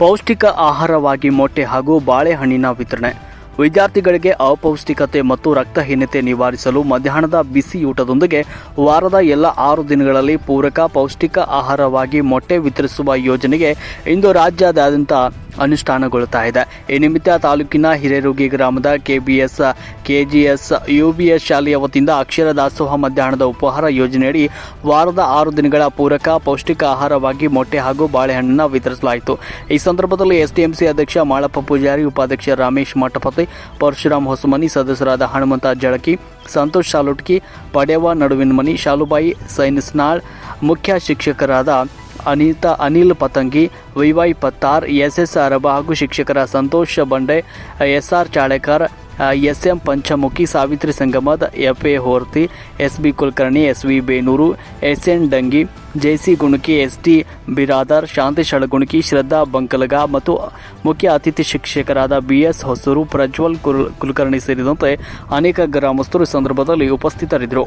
ಪೌಷ್ಟಿಕ ಆಹಾರವಾಗಿ ಮೊಟ್ಟೆ ಹಾಗೂ ಬಾಳೆಹಣ್ಣಿನ ವಿತರಣೆ. ವಿದ್ಯಾರ್ಥಿಗಳಿಗೆ ಅಪೌಷ್ಟಿಕತೆ ಮತ್ತು ರಕ್ತಹೀನತೆ ನಿವಾರಿಸಲು ಮಧ್ಯಾಹ್ನದ ಬಿಸಿಯೂಟದೊಂದಿಗೆ ವಾರದ ಎಲ್ಲ ಆರು ದಿನಗಳಲ್ಲಿ ಪೂರಕ ಪೌಷ್ಟಿಕ ಆಹಾರವಾಗಿ ಮೊಟ್ಟೆ ವಿತರಿಸುವ ಯೋಜನೆಗೆ ಇಂದು ರಾಜ್ಯಾದ್ಯಂತ ಅನುಷ್ಠಾನಗೊಳ್ಳುತ್ತಾ ಇದೆ. ಈ ನಿಮಿತ್ತ ತಾಲೂಕಿನ ಹಿರೇರುಗಿ ಗ್ರಾಮದ ಕೆಬಿಎಸ್, ಕೆಜಿಎಸ್, ಯುಬಿಎಸ್ ಶಾಲೆಯ ವತಿಯಿಂದ ಅಕ್ಷರ ದಾಸೋಹ ಮಧ್ಯಾಹ್ನದ ಉಪಹಾರ ಯೋಜನೆಯಡಿ ವಾರದ ಆರು ದಿನಗಳ ಪೂರಕ ಪೌಷ್ಟಿಕ ಆಹಾರವಾಗಿ ಮೊಟ್ಟೆ ಹಾಗೂ ಬಾಳೆಹಣ್ಣನ್ನು ವಿತರಿಸಲಾಯಿತು. ಈ ಸಂದರ್ಭದಲ್ಲಿ ಎಸ್ಡಿಎಂಸಿ ಅಧ್ಯಕ್ಷ ಮಾಳಪ್ಪ ಪೂಜಾರಿ, ಉಪಾಧ್ಯಕ್ಷ ರಮೇಶ್ ಮಠಪತಿ, ಪರಶುರಾಮ್ ಹೊಸಮನಿ, ಸದಸ್ಯರಾದ ಹನುಮಂತ ಜಳಕಿ, ಸಂತೋಷ್ ಶಾಲುಟ್ಕಿ ಪಡೆವ ನಡುವಿನ ಮನಿ, ಶಾಲುಬಾಯಿ ಸೈನಿಸ್ನಾಳ್ ಮುಖ್ಯ ಶಿಕ್ಷಕರಾದ Anita, Anil Patangi, Y Y Pattar S S Araba ಹಾಗೂ ಶಿಕ್ಷಕರ Santosh Bande S R Chalekar S M Panchamukhi, Savitri Sangamad F A Horti S B Kulkarni S V Benur S N Dangi, J C Gunaki S T Biradar, Shanti Shalagunaki Shraddha Bankalaga ಮತ್ತು ಮುಖ್ಯ ಅತಿಥಿ ಶಿಕ್ಷಕರಾದ B S Hosur, Prajwal ಕುಲ್, ಕುಲಕರ್ಣಿ ಸೇರಿದಂತೆ ಅನೇಕ ಗ್ರಾಮಸ್ಥರು ಸಂದರ್ಭದಲ್ಲಿ ಉಪಸ್ಥಿತರಿದ್ದರು.